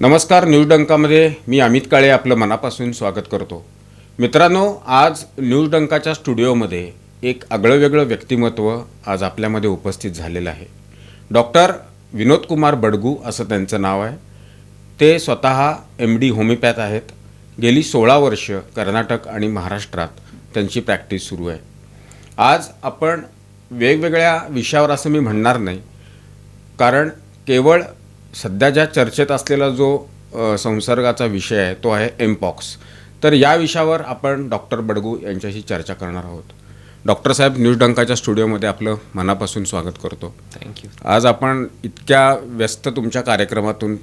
नमस्कार न्यूज डंकामध्ये मी अमित काळे आपलं मनापासून स्वागत करतो. मित्रांनो आज न्यूज डंकाच्या स्टुडिओमध्ये एक आगळं वेगळं व्यक्तिमत्व आज आपल्यामध्ये उपस्थित झालेलं आहे. डॉक्टर विनोद कुमार बडगू असं त्यांचं नाव आहे. ते स्वतः एम डी होमिओपॅथ आहेत. गेली सोळा वर्ष कर्नाटक आणि महाराष्ट्रात त्यांची प्रॅक्टिस सुरू आहे. आज आपण वेगवेगळ्या विषयावर असं मी म्हणणार नाही कारण केवळ सध्या ज्या चर्चेत असलेला जो संसर्गाचा विषय आहे तो आहे एमपॉक्स तर या विषयावर आपण डॉक्टर बडगू यांच्याशी चर्चा करणार आहोत. डॉक्टर साहेब न्यूज डंकाच्या स्टुडिओमध्ये आपलं मनापासून स्वागत करतो. थँक्यू आज आपण इतक्या व्यस्त तुमच्या कार्यक्रमातून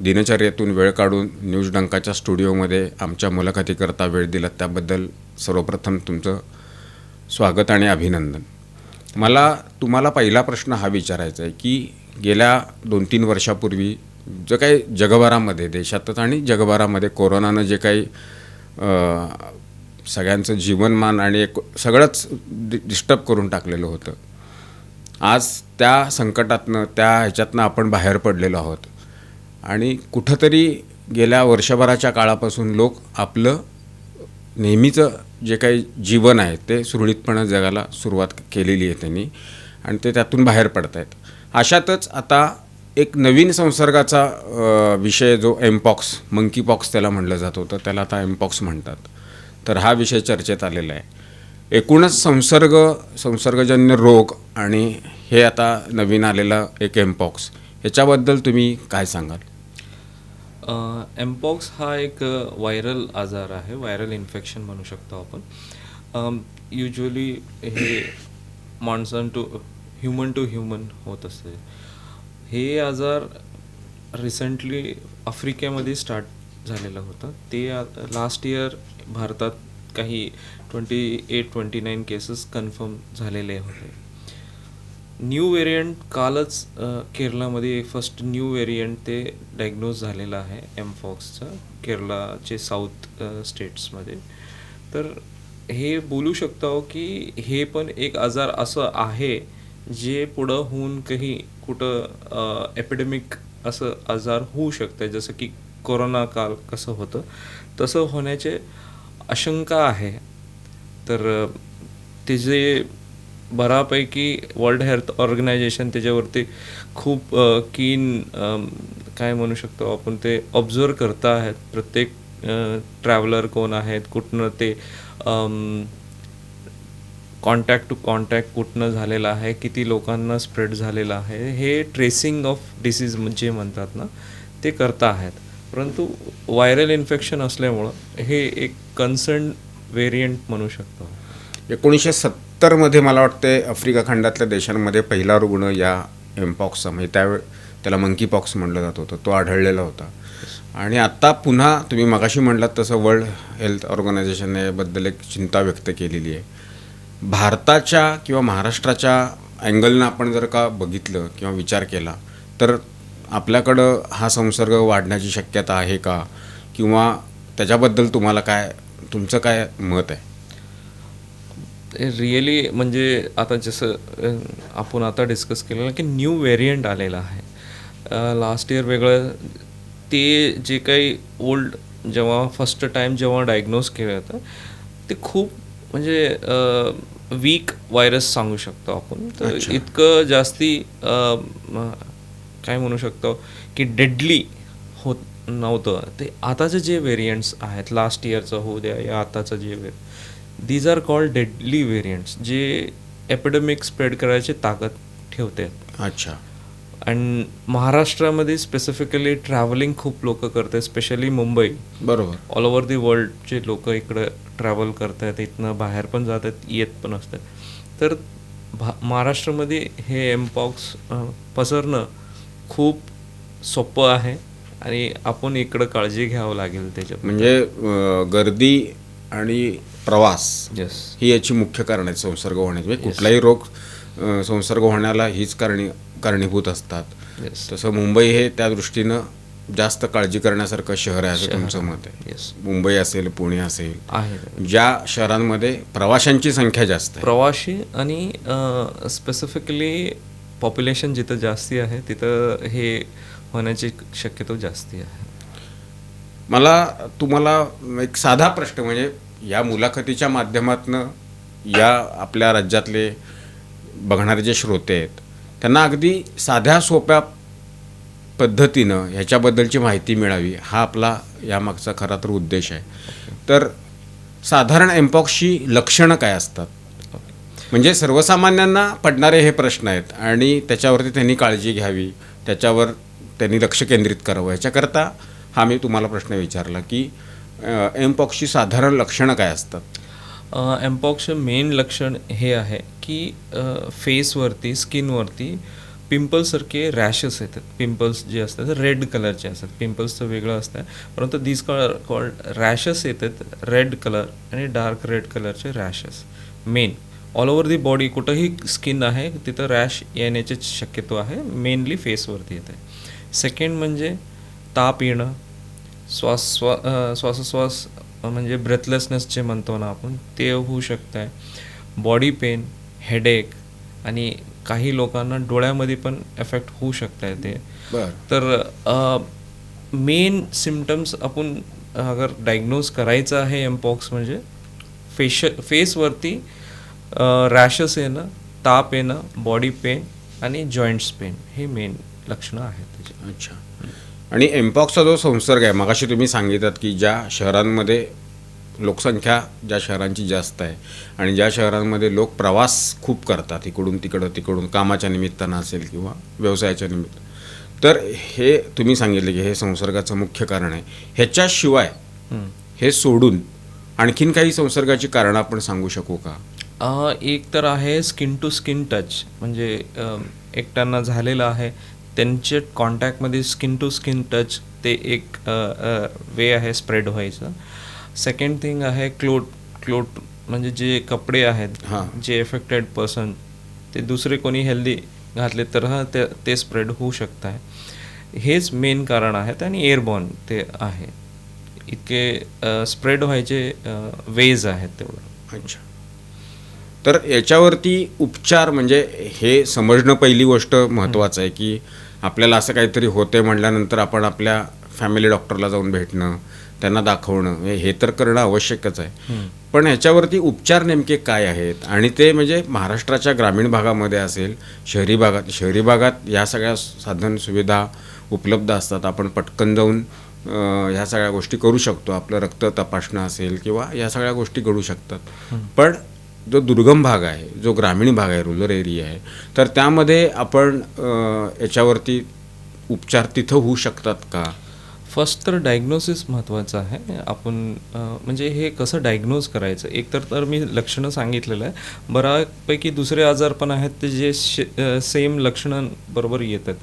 दिनचर्येतून वेळ काढून न्यूज डंकाच्या स्टुडिओमध्ये आमच्या मुलाखतीकरता वेळ दिला त्याबद्दल सर्वप्रथम तुमचं स्वागत आणि अभिनंदन. मला तुम्हाला पहिला प्रश्न हा विचारायचा आहे की गेल्या दोन तीन वर्षापूर्वी जे काही जगभरामध्ये देशातच आणि जगभरामध्ये कोरोनानं जे काही सगळ्यांचं जीवनमान आणि एक सगळंच डि डिस्टर्ब करून टाकलेलं होतं. आज त्या संकटातनं त्या ह्याच्यातनं आपण बाहेर पडलेलो आहोत. आणि कुठंतरी गेल्या वर्षभराच्या काळापासून लोक आपलं नेहमीचं जे काही जीवन आहे ते सुरळीतपणे जगायला सुरुवात केलेली आहे त्यांनी. आणि ते त्यातून बाहेर पडत आहेत अशातच आता एक नवीन संसर्गाचा विषय जो एमपॉक्स मंकी पॉक्स त्याला म्हटलं जात होतं त्याला आता एमपॉक्स म्हणतात. तर हा विषय चर्चेत आलेला आहे. एकूणच संसर्ग संसर्गजन्य रोग आणि हे आता नवीन आलेला एक एमपॉक्स ह्याच्याबद्दल तुम्ही काय सांगाल? एम्पॉक्स हा एक व्हायरल आजार आहे. व्हायरल इन्फेक्शन म्हणू शकतो आपण. युजली हे माणसं टू ह्युमन टू ह्युमन होत असते. हे आजार रिसेंटली आफ्रिकेमध्ये स्टार्ट झालेलं होतं. ते लास्ट इयर भारतात काही twenty eight twenty nine cases confirm झालेले होते. न्यू व्हेरियंट कालच केरळामध्ये फर्स्ट न्यू व्हेरियंट ते डायग्नोज झालेलं आहे एमफॉक्सचं केरळाचे साऊथ स्टेट्समध्ये तर हे बोलू शकतो की हे पण एक आजार असं आहे जे पुढं होऊन काही कुठं एपिडेमिक असं आजार होऊ शकतं जसं की कोरोना काल कसं होतं तसं होण्याचे आशंका आहे. तर त्याचे ते जे बऱ्यापैकी वर्ल्ड हेल्थ ऑर्गनायझेशन त्याच्यावरती खूप कीन काय म्हणू शकतो आपण ते ऑब्झर्व करता आहेत प्रत्येक ट्रॅव्हलर कोण आहेत कुठनं ते कॉन्टॅक्ट टू कॉन्टॅक्ट कुठनं झालेला आहे किती लोकांना स्प्रेड झालेलं आहे हे ट्रेसिंग ऑफ डिसीज जे म्हणतात ना ते करता आहेत. परंतु व्हायरल इन्फेक्शन असल्यामुळं हे एक कन्सर्न व्हेरियंट म्हणू शकतो. एकोणीसशे सत्तरमध्ये मला वाटते आफ्रिका खंडातल्या देशांमध्ये पहिला रुग्ण या एमपॉक्सचा म्हणजे त्यावेळ त्याला मंकी पॉक्स म्हणलं जात होतं तो आढळलेला होता. आणि आत्ता पुन्हा तुम्ही मगाशी म्हणलात तसं वर्ल्ड हेल्थ ऑर्गनायझेशनने याबद्दल एक चिंता व्यक्त केलेली आहे. भारताच्या किंवा महाराष्ट्राच्या अँगलनं आपण जर का बघितलं किंवा विचार केला तर आपल्याकडं हा संसर्ग वाढण्याची शक्यता आहे का? किंवा त्याच्याबद्दल तुम्हाला काय तुमचं काय मत आहे? रिअली म्हणजे आता जसं आपण आता डिस्कस केलेलं की न्यू व्हेरियंट आलेला आहे. लास्ट इयर वेगळं ते जे काही ओल्ड जेव्हा फर्स्ट टाईम जेव्हा डायग्नोज केलं होतं ते खूप म्हणजे वीक व्हायरस सांगू शकतो आपण. तर. इतकं जास्ती काय म्हणू शकतो की डेडली होत नव्हतं. ते आताचे जे व्हेरियंट्स आहेत लास्ट इयरचं होऊ द्या या आताचं जे way these are called deadly variants जे एपिडेमिक स्प्रेड करायची ताकद ठेवते. अच्छा. आणि महाराष्ट्रामध्ये स्पेसिफिकली ट्रॅव्हलिंग खूप लोक करतात स्पेशली मुंबई बरोबर. ऑल ओव्हर दी वर्ल्डचे लोक इकडं ट्रॅव्हल करतात इथनं बाहेर पण जातात येत पण असतात. तर भा महाराष्ट्रामध्ये हे एमपॉक्स पसरणं खूप सोपं आहे आणि आपण इकडं काळजी घ्यावं लागेल त्याच्यात. म्हणजे गर्दी आणि प्रवास येस ही याची मुख्य कारण आहेत संसर्ग होण्याची. म्हणजे कुठलाही रोग संसर्ग होण्याला हीच कारणी कारणीभूत असतात. येस तसं मुंबई हे त्या दृष्टीनं जास्त काळजी करण्यासारखं शहर आहे असं तुमचं मत आहे. येस मुंबई असेल पुणे असेल आहे. ज्या शहरांमध्ये प्रवाशांची संख्या जास्त आहे. प्रवासी आणि स्पेसिफिकली पॉप्युलेशन जिथं जास्ती आहे तिथं हे होण्याची शक्यता जास्ती आहे. मला तुम्हाला एक साधा प्रश्न म्हणजे या मुलाखतीच्या माध्यमातनं या आपल्या राज्यातले बघणारे जे श्रोते आहेत त्यांना अगदी साध्या सोप्या पद्धतीनं ह्याच्याबद्दलची माहिती मिळावी हा आपला यामागचा खरा तर उद्देश आहे. तर साधारण एम्पॉक्सची लक्षणं काय असतात? म्हणजे सर्वसामान्यांना पडणारे हे प्रश्न आहेत आणि त्याच्यावरती त्यांनी काळजी घ्यावी त्याच्यावर त्यांनी लक्ष केंद्रित करावं. ह्याच्याकरता हा मी तुम्हाला प्रश्न विचारला की एम्पॉक्सची साधारण लक्षणं काय असतात? एम्पॉक्सचं मेन लक्षण हे आहे की फेसवरती स्किनवरती पिंपल्ससारखे रॅशेस येतात. पिंपल्स जे असतात रेड कलरचे असतात. पिंपल्स तर वेगळं असतं. परंतु दिस कॉल कॉल्ड रॅशेस येतात रेड कलर आणि डार्क रेड कलरचे rashes main all over the body कुठंही स्किन आहे तिथं रॅश येण्याची शक्यतो आहे. मेनली फेसवरती येते. सेकंड म्हणजे ताप येणं. श्वास स्वा श्वासोश्वास म्हणजे ब्रेथलेसनेस जे म्हणतो ना आपण ते होऊ शकतं आहे बॉडी पेन हेडेक आणि काही लोकांना डोळ्यामध्ये पण एफेक्ट होऊ शकत आहे ते तर मेन सिमटम्स आपण अगर डायग्नोज करायचं आहे एम्पॉक्स म्हणजे फेश फेसवरती रॅशेस येणं ताप येणं बॉडी पेन आणि जॉईंट्स पेन हे मेन लक्षणं आहेत त्याचे. अच्छा. आणि एम्पॉक्सचा जो संसर्ग आहे मगाशी तुम्ही सांगितलात की ज्या शहरांमध्ये लोकसंख्या ज्या शहरांची जास्त आहे आणि ज्या शहरांमध्ये लोक प्रवास खूप करतात इकडून तिकडं तिकडून कामाच्या निमित्तानं असेल किंवा व्यवसायाच्या निमित्त. तर हे तुम्ही सांगितले की हे संसर्गाचं मुख्य कारण आहे. ह्याच्याशिवाय. हे. सोडून आणखीन काही संसर्गाची कारणं आपण सांगू शकू का? एक तर आहे स्किन टू स्किन टच. म्हणजे एकट्यांना झालेलं आहे. त्यांच्या कॉन्टॅक्टमध्ये स्किन टू स्किन टच ते एक वे आहे स्प्रेड व्हायचं. सेकंड थिंग आहे क्लोट क्लोट म्हणजे जे कपडे आहेत. जे एफेक्टेड पर्सन ते दुसरे कोणी हेल्दी घातले तर हा ते ते स्प्रेड होऊ शकत आहे हेच मेन कारण आहेत आणि एअरबॉर्न ते आहे. इतके स्प्रेड व्हायचे वेज आहेत तेवढं. अच्छा. तर याच्यावरती उपचार म्हणजे हे समजणं पहिली गोष्ट महत्त्वाचं आहे की आपल्याला असं काहीतरी होते म्हटल्यानंतर आपण आपल्या फॅमिली डॉक्टरला जाऊन भेटणं त्यांना दाखवणं हे- तर करणं आवश्यकच आहे. पण ह्याच्यावरती उपचार नेमके काय आहेत? आणि ते म्हणजे महाराष्ट्राच्या ग्रामीण भागामध्ये असेल शहरी भागात शहरी भागात या सगळ्या साधन सुविधा उपलब्ध असतात. आपण पटकन जाऊन ह्या सगळ्या गोष्टी करू शकतो. आपलं रक्त तपासणं असेल किंवा या सगळ्या गोष्टी घडू शकतात. पण जो दुर्गम भाग आहे जो ग्रामीण भाग आहे रुरल एरिया आहे तर त्यामध्ये आपण याच्यावरती उपचार तिथं होऊ शकतात का? फर्स्ट तर डायग्नोसिस महत्त्वाचं आहे. आपण म्हणजे हे कसं डायग्नोज करायचं? एकतर तर मी लक्षणं सांगितलेलं आहे. बऱ्यापैकी दुसरे आजार पण आहेत ते जे सेम लक्षणांबरोबर येतात.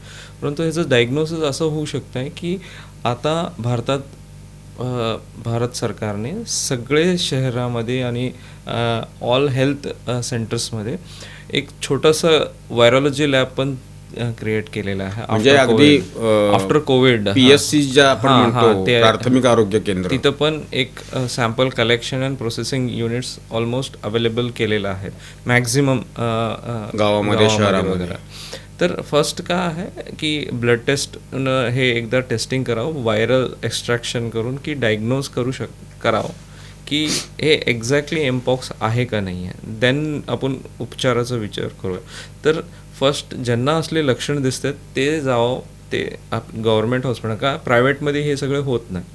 परंतु ह्याचं डायग्नोसिस असं होऊ शकतं आहे की आता भारतात भारत सरकारने सगळे शहरामध्ये आणि ऑल हेल्थ सेंटर्समध्ये एक छोटंसं व्हायरॉलॉजी लॅब पण क्रिएट केलेलं आहे. म्हणजे अगदी आफ्टर कोविड पीएससी ज्या आपण म्हणतो ते- प्राथमिक आरोग्य केंद्र. तिथं पण एक sample collection and processing units almost available केलेलं आहे मॅक्झिमम गावामध्ये, शहरामध्ये. तर फर्स्ट का आहे की ब्लड टेस्ट हे एकदा टेस्टिंग करावं व्हायरल एक्स्ट्रॅक्शन करून की डायग्नोज करू शक करावं की हे एक्झॅक्टली एम्पॉक्स आहे का नाही आहे देन आपण उपचाराचा विचार करूया. तर फर्स्ट ज्यांना असले लक्षण दिसतात ते जावं ते आप गव्हर्मेंट हॉस्पिटल का प्रायव्हेटमध्ये हे सगळं होत नाही.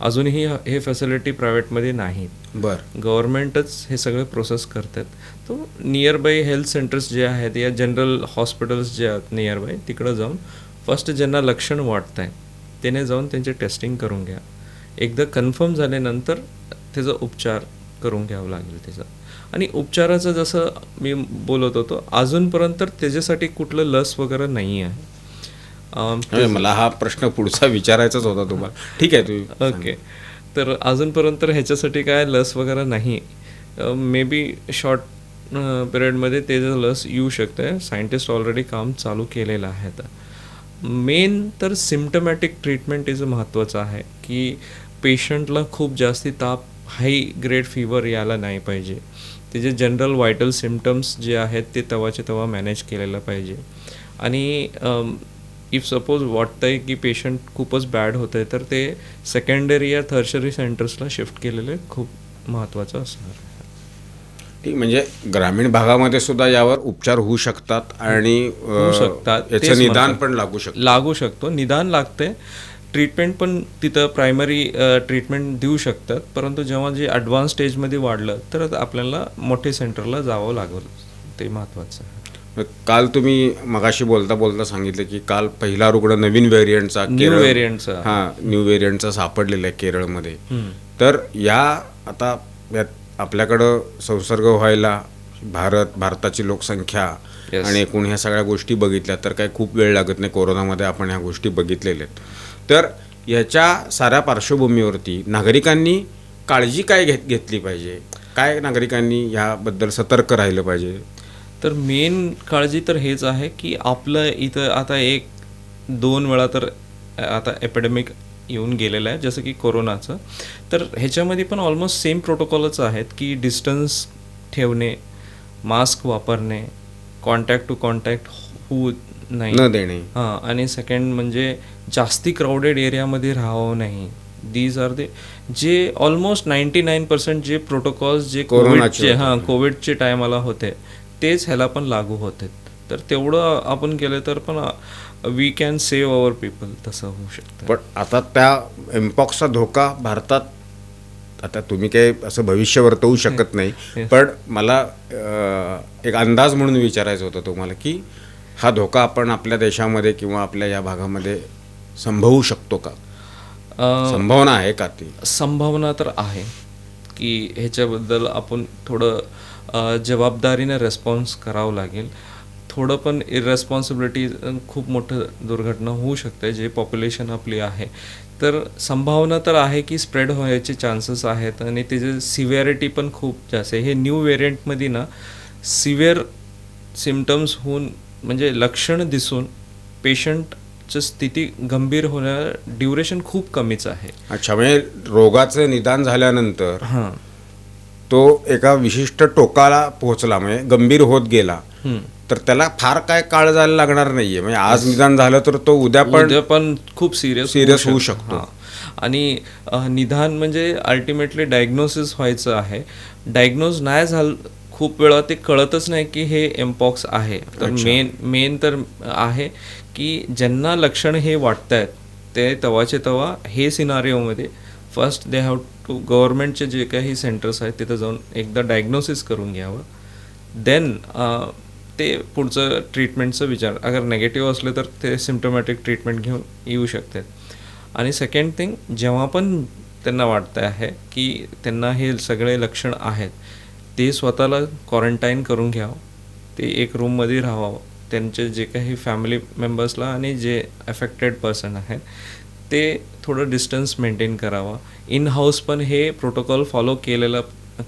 अजूनही ह- फॅसिलिटी प्रायव्हेटमध्ये नाहीत बर. गव्हर्मेंटच हे सगळे प्रोसेस करतात. तो नियर बाय हेल्थ सेंटर्स जे आहेत या जनरल हॉस्पिटल्स जे आहेत नियर बाय तिकडं जाऊन फर्स्ट ज्यांना लक्षण वाटत आहे त्याने जाऊन त्यांचे टेस्टिंग करून घ्या. एकदा कन्फर्म झाल्यानंतर त्याचा उपचार करून घ्यावं लागेल त्याचा. आणि उपचाराचं जसं मी बोलत होतो अजूनपर्यंत त्याच्यासाठी कुठलं लस वगैरे नाही आहे मला हा प्रश्न पुढचा विचारायचाच होता तुम्हाला. ठीक आहे तुम्ही ओके. तर अजूनपर्यंत तर ह्याच्यासाठी काय लस वगैरे नाही. मे बी शॉर्ट पिरियडमध्ये ते जर लस येऊ शकते सायंटिस्ट ऑलरेडी काम चालू केलेलं आहे आता. मेन तर सिम्टमॅटिक ट्रीटमेंट इज महत्त्वाचं आहे की पेशंटला खूप जास्ती ताप हाय ग्रेड फिवर यायला नाही पाहिजे. त्याचे जनरल व्हायटल सिमटम्स जे आहेत ते तेव्हाचे तेव्हा मॅनेज केलेलं पाहिजे. आणि इफ सपोज वाटतंय की पेशंट खूपच बॅड होत आहे तर ते सेकंडरी या थर्शरी सेंटर्सला शिफ्ट केलेले खूप महत्त्वाचं असणार. ठीक म्हणजे ग्रामीण भागामध्ये सुद्धा यावर उपचार होऊ शकतात आणि होऊ शकतात. याचं निदान. पण लागू शकतं लागू शकतो निदान लागते ट्रीटमेंट पण तिथं प्रायमरी ट्रीटमेंट देऊ शकतात परंतु जेव्हा जे ॲडव्हान्स स्टेजमध्ये वाढलं तर आपल्याला मोठे सेंटरला जावं लागेल ते महत्त्वाचं आहे काल तुम्ही मगाशी बोलता बोलता सांगितलं की काल पहिला रुग्ण नवीन व्हेरियंटचा न्यू व्हेरियंटचा हा न्यू व्हेरियंटचा सापडलेला आहे केरळमध्ये. तर या आता यात आपल्याकडं संसर्ग व्हायला भारत भारताची लोकसंख्या. आणि एकूण ह्या सगळ्या गोष्टी बघितल्या तर काही खूप वेळ लागत नाही. कोरोनामध्ये आपण ह्या गोष्टी बघितलेल्या आहेत. तर याच्या साऱ्या पार्श्वभूमीवरती नागरिकांनी काळजी काय घेत घेतली पाहिजे? काय नागरिकांनी ह्याबद्दल सतर्क राहिलं पाहिजे? तर मेन काळजी तर हेच आहे की आपलं इथं आता एक दोन वेळा तर आता एपिडेमिक येऊन गेलेलं आहे जसं की कोरोनाचं. तर ह्याच्यामध्ये पण ऑलमोस्ट सेम प्रोटोकॉलच आहेत की डिस्टन्स ठेवणे मास्क वापरणे कॉन्टॅक्ट टू कॉन्टॅक्ट होऊ नाही. न देणे. हां आणि सेकंड म्हणजे जास्ती क्राऊडेड एरियामध्ये राहावं नाही. दीज आर दे जे ऑलमोस्ट नाईन्टी नाईन पर्सेंट जे प्रोटोकॉल्स जे कोविडचे. हां कोविडचे टायमाला होते तेच ह्याला पण लागू होते तर तेवढं आपण केलं तर पण we can save our people तसं होऊ शकतं. पण आता त्या एम्पॉक्सचा धोका भारतात आता तुम्ही काही असं भविष्य वर्तवू शकत नाही. पण मला एक अंदाज म्हणून विचारायचं होतं तुम्हाला की हा धोका आपण आपल्या देशामध्ये किंवा आपल्या या भागामध्ये संभवू शकतो का? संभावना आहे का ती? संभावना तर आहे की ह्याच्याबद्दल आपण थोडं जबाबदारीने रेस्पॉन्स करावं लागेल. थोडं पण इरेस्पॉन्सिबिलिटी खूप मोठं दुर्घटना होऊ शकते जे पॉप्युलेशन आपली आहे. तर संभावना तर आहे की स्प्रेड व्हायचे चान्सेस आहेत आणि त्याची सिव्हिअरिटी पण खूप जास्त आहे. हे न्यू व्हेरियंटमध्ये ना सिव्हिअर सिमटम्स होऊन म्हणजे लक्षण दिसून पेशंटचं स्थिती गंभीर होण्या ड्युरेशन खूप कमीच आहे. अच्छा म्हणजे रोगाचं निदान झाल्यानंतर हां. तो एका विशिष्ट टोकाला पोहोचला म्हणजे गंभीर होत गेला. तर त्याला फार काय काळ जायला लागणार नाहीये. म्हणजे आज निदान झालं तर तो उद्या पण पण खूप सिरियस serious होऊ शकतो. आणि निदान म्हणजे अल्टिमेटली डायग्नोसिस व्हायचं आहे. डायग्नोज नाही झालं खूप वेळा ते कळतच नाही की हे एम्पॉक्स आहे. तर मेन मेन तर आहे की ज्यांना लक्षण हे वाटत आहेत ते तवाचे तवा हे सिनारिओमध्ये फर्स्ट दे हॅव टू गव्हर्नमेंटचे जे काही सेंटर्स आहेत तिथं जाऊन एकदा डायग्नोसिस करून घ्यावं. देन ते पुढचं ट्रीटमेंटचं विचार. अगर नेगेटिव्ह असले तर ते सिम्टोमॅटिक ट्रीटमेंट घेऊन येऊ शकतात. आणि सेकंड थिंग जेव्हा पण त्यांना वाटतं आहे की त्यांना हे सगळे लक्षण आहेत ते स्वतःला क्वारंटाईन करून घ्यावं. ते एक रूममध्ये राहावं. त्यांचे जे काही फॅमिली मेंबर्सला आणि जे अफेक्टेड पर्सन आहेत ते थोडं डिस्टन्स मेंटेन करावा. इन हाऊस पण हे प्रोटोकॉल फॉलो केलेलं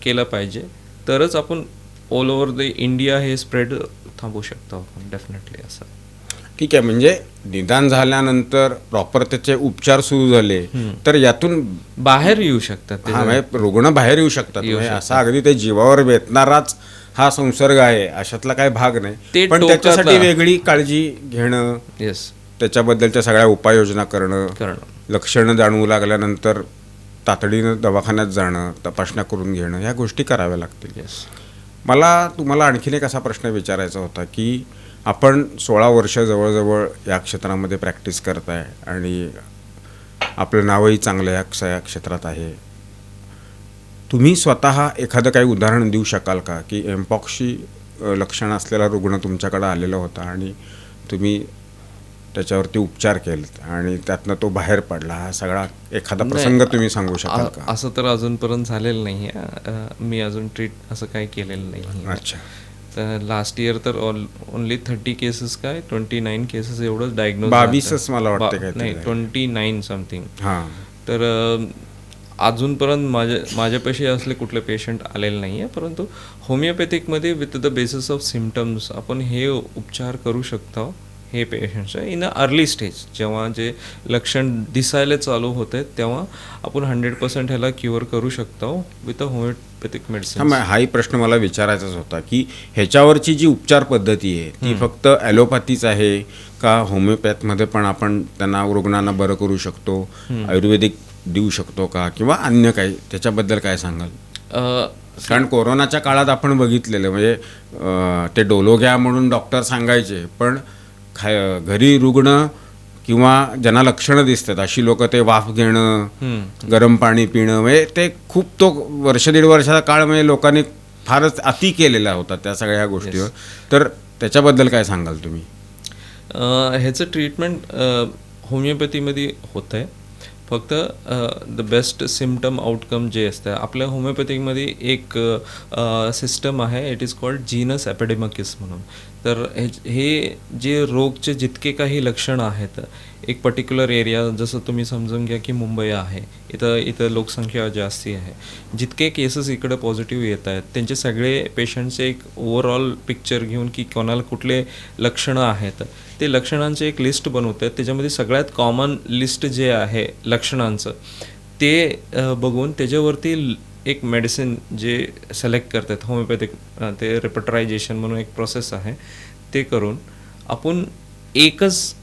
केलं पाहिजे. तरच आपण ऑल ओव्हर द इंडिया हे स्प्रेड थांबवू शकतो आपण डेफिनेटली असं. ठीक आहे म्हणजे निदान झाल्यानंतर प्रॉपर त्याचे उपचार सुरू झाले तर यातून बाहेर येऊ शकतात म्हणजे रुग्ण बाहेर येऊ शकतात. म्हणजे असा अगदी ते जीवावर बेतणाराच हा संसर्ग आहे अशातला काही भाग नाही. पण त्याच्यासाठी वेगळी काळजी घेणं. येस त्याच्याबद्दलच्या सगळ्या उपाययोजना करणं करणं. लक्षणं जाणवू लागल्यानंतर तातडीनं दवाखान्यात जाणं तपासण्या करून घेणं ह्या गोष्टी कराव्या लागतील. येस मला तुम्हाला आणखीन एक असा प्रश्न विचारायचा होता की आपण सोळा वर्ष जवळजवळ या क्षेत्रामध्ये प्रॅक्टिस करताय आणि आपलं नावही चांगलं या या क्षेत्रात आहे. तुम्ही स्वतः एखादं काही उदाहरण देऊ शकाल का? की एम्पॉक्सची लक्षणं असलेला रुग्ण तुमच्याकडे आलेला होता आणि तुम्ही त्याच्यावरती उपचार केलेत आणि त्यातनं तो बाहेर पडला. हा सगळा एखादा प्रसंग तुम्ही सांगू शकाल का? असं तर अजूनपर्यंत झालेलं नाही आहे. मी अजून ट्रीट असं काही केलेलं नाही अच्छा. तर लास्ट इयर तर ओनली थर्टी केसेस काय? ट्वेंटी नाईन केसेस एवढंच डायग्नोज बावीसच मला वाटतं नाही. ट्वेंटी नाईन समथिंग हां. तर अजूनपर्यंत माझ्या माझ्यापाशी असले कुठले पेशंट आलेले नाही आहे. परंतु होमिओपॅथिकमध्ये with the basis of symptoms आपण हे उपचार करू शकतो. हे पेशंट्स आहे. इन अ अर्ली स्टेज जेव्हा जे लक्षण दिसायला चालू होते तेव्हा आपण हंड्रेड पर्सेंट ह्याला क्युअर करू शकतो विथ अ होमिओपॅथिक मेडिसिन हाही प्रश्न मला विचारायचाच होता की ह्याच्यावरची जी उपचार पद्धती आहे ती फक्त ॲलोपॅथीच आहे का होमिओपॅथमध्ये पण आपण त्यांना रुग्णांना बरं करू शकतो आयुर्वेदिक देऊ शकतो का किंवा अन्य काही? त्याच्याबद्दल काय सांगाल? कारण कोरोनाच्या काळात आपण बघितलेलं म्हणजे ते डोलो घ्या म्हणून डॉक्टर सांगायचे पण खा घरी रुग्ण किंवा ज्यांना लक्षणं दिसतात अशी लोक ते वाफ घेणं गरम पाणी पिणं म्हणजे ते खूप तो वर्ष दीड वर्षाचा काळ म्हणजे लोकांनी फारच अति केलेला होता त्या सगळ्या गोष्टीवर. तर त्याच्याबद्दल काय सांगाल तुम्ही? ह्याचं ट्रीटमेंट होमिओपॅथीमध्ये होतं आहे फक्त द बेस्ट सिम्टम आउटकम जे असतं आपल्या होमिओपॅथिकमध्ये एक सिस्टम आहे it is called genus epidemicus म्हणून. तर हे हे जे रोगचे जितके काही लक्षणं आहेत एक पर्टिक्युलर एरिया जसं तुम्ही समजून घ्या की मुंबई आहे इथं इथं लोकसंख्या जास्ती आहे. जितके केसेस इकडे पॉझिटिव्ह येत आहेत त्यांचे सगळे पेशंटचे एक ओव्हरऑल पिक्चर घेऊन की कोणाला कुठले लक्षणं आहेत ते लक्षणांचे एक लिस्ट बनवतात त्याच्यामध्ये सगळ्यात कॉमन लिस्ट जे आहे लक्षणांचं ते बघून त्याच्यावरती ल- एक मेडिसिन जे सिलेक्ट करतात होमिओपॅथिक ते रेपटरायझेशन म्हणून एक प्रोसेस आहे ते करून आपण एकच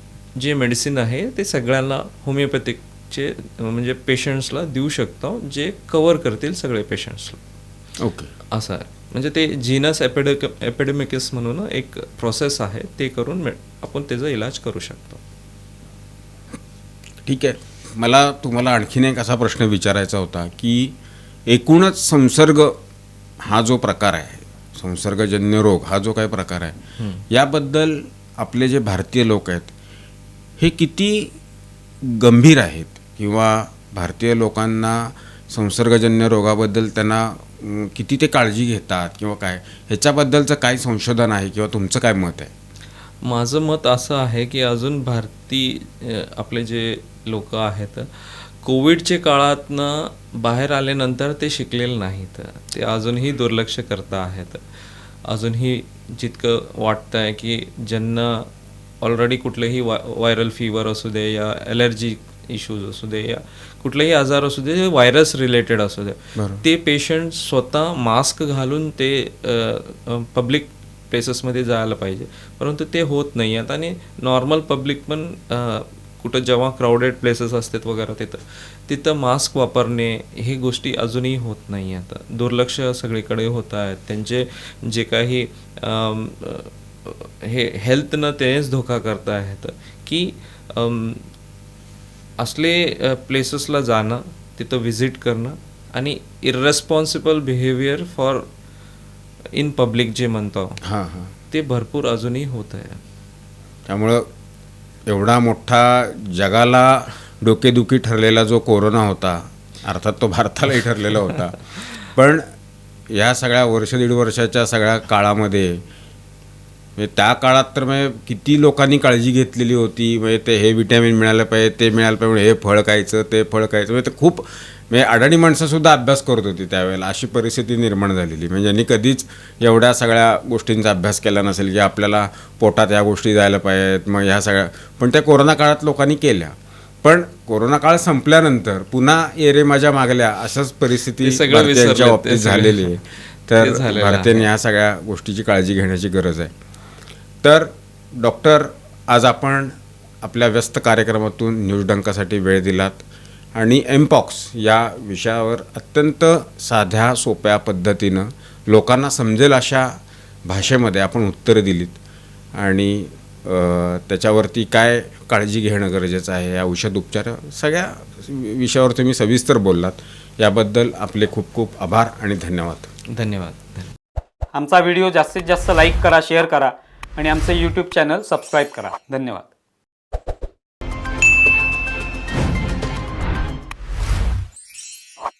जे मेडिसिन आहे ते सगळ्यांना होमिओपॅथिकचे म्हणजे पेशंट्सला देऊ शकतो जे कवर करतील सगळे पेशंट्सला ओके असं आहे. म्हणजे ते जीनस एपेडेक एपेडेमिकस म्हणून एक प्रोसेस आहे ते करून मे- आपण त्याचा इलाज करू शकतो. ठीक आहे. मला तुम्हाला आणखीन एक असा प्रश्न विचारायचा होता की एकूणच संसर्ग हा जो प्रकार आहे संसर्गजन्य रोग हा जो काही प्रकार आहे याबद्दल आपले जे भारतीय लोक आहेत हे किती गंभीर आहेत? किंवा भारतीय लोकांना संसर्गजन्य रोगाबद्दल त्यांना किती ते काळजी घेतात किंवा काय? ह्याच्याबद्दलचं काय संशोधन आहे किंवा तुमचं काय मत आहे? माझं मत असं आहे की अजून भारतीय अ, आपले जे लोक आहेत कोविडच्या काळातनं बाहेर आल्यानंतर ते शिकलेले नाहीत. ते अजूनही दुर्लक्ष करत आहेत. अजूनही जितकं वाटतं आहे की ज्यांना ऑलरेडी कुठलेही वा व्हायरल फीवर असू दे या ॲलर्जी इश्यूज असू दे या कुठलेही आजार असू दे व्हायरस रिलेटेड असू दे. ते पेशंट स्वतः मास्क घालून ते पब्लिक प्लेसेसमध्ये जायला पाहिजे. परंतु ते होत नाही आहेत आणि नॉर्मल पब्लिक पण कुठं जेव्हा क्राऊडेड प्लेसेस असतात वगैरे तिथं तिथं मास्क वापरणे हे गोष्टी अजूनही होत नाही आता. दुर्लक्ष सगळीकडे होत आहेत. त्यांचे जे काही हे हेल्थनं तेच धोका करत आहेत. की असले प्लेसेसला जाणं तिथं व्हिजिट करणं आणि irresponsible behaviour for in public जे म्हणतो हां हां. ते भरपूर अजूनही होत आहे. त्यामुळं एवढा मोठा जगाला डोकेदुखी ठरलेला जो कोरोना होता अर्थात तो भारतालाही ठरलेला होता. पण या सगळ्या वर्ष दीड वर्षाच्या सगळ्या काळामध्ये म्हणजे त्या काळात तर म्हणजे किती लोकांनी काळजी घेतलेली होती म्हणजे ते हे विटॅमिन मिळालं पाहिजे ते मिळालं पाहिजे हे फळ खायचं ते फळ खायचं म्हणजे ते खूप म्हणजे अडाणी माणसंसुद्धा अभ्यास करत होती त्यावेळेला. अशी परिस्थिती निर्माण झालेली. म्हणजे ज्यांनी कधीच एवढ्या सगळ्या गोष्टींचा अभ्यास केला नसेल की आपल्याला पोटात या गोष्टी जायला पाहिजेत मग ह्या सगळ्या. पण त्या कोरोना काळात लोकांनी केल्या. पण कोरोना काळ संपल्यानंतर पुन्हा येरे माझ्या मागल्या अशाच परिस्थिती ते सगळं भारतीयांच्या विसरलेत, बाबतीत. झालेली आहे. तर. भारतीयांनी ह्या सगळ्या गोष्टीची काळजी घेण्याची गरज आहे. तर डॉक्टर आज आपण आपल्या व्यस्त कार्यक्रमातून न्यूज डंकासाठी वेळ दिलात. आणि एमपॉक्स या विषयावर अत्यंत साध्या सोप्या पद्धतीनं लोकांना समजेल अशा भाषेमध्ये आपण उत्तरं दिलीत. आणि अ, त्याच्यावरती काय काळजी घेणं गरजेचं आहे या औषध उपचार सगळ्या विषयावर तुम्ही सविस्तर बोललात. याबद्दल आपले खूप खूप आभार आणि धन्यवाद. धन्यवाद. धन्यवाद. आमचा व्हिडिओ जास्तीत जास्त लाईक करा शेअर करा आणि आमचं यूट्यूब चॅनल सबस्क्राईब करा. धन्यवाद.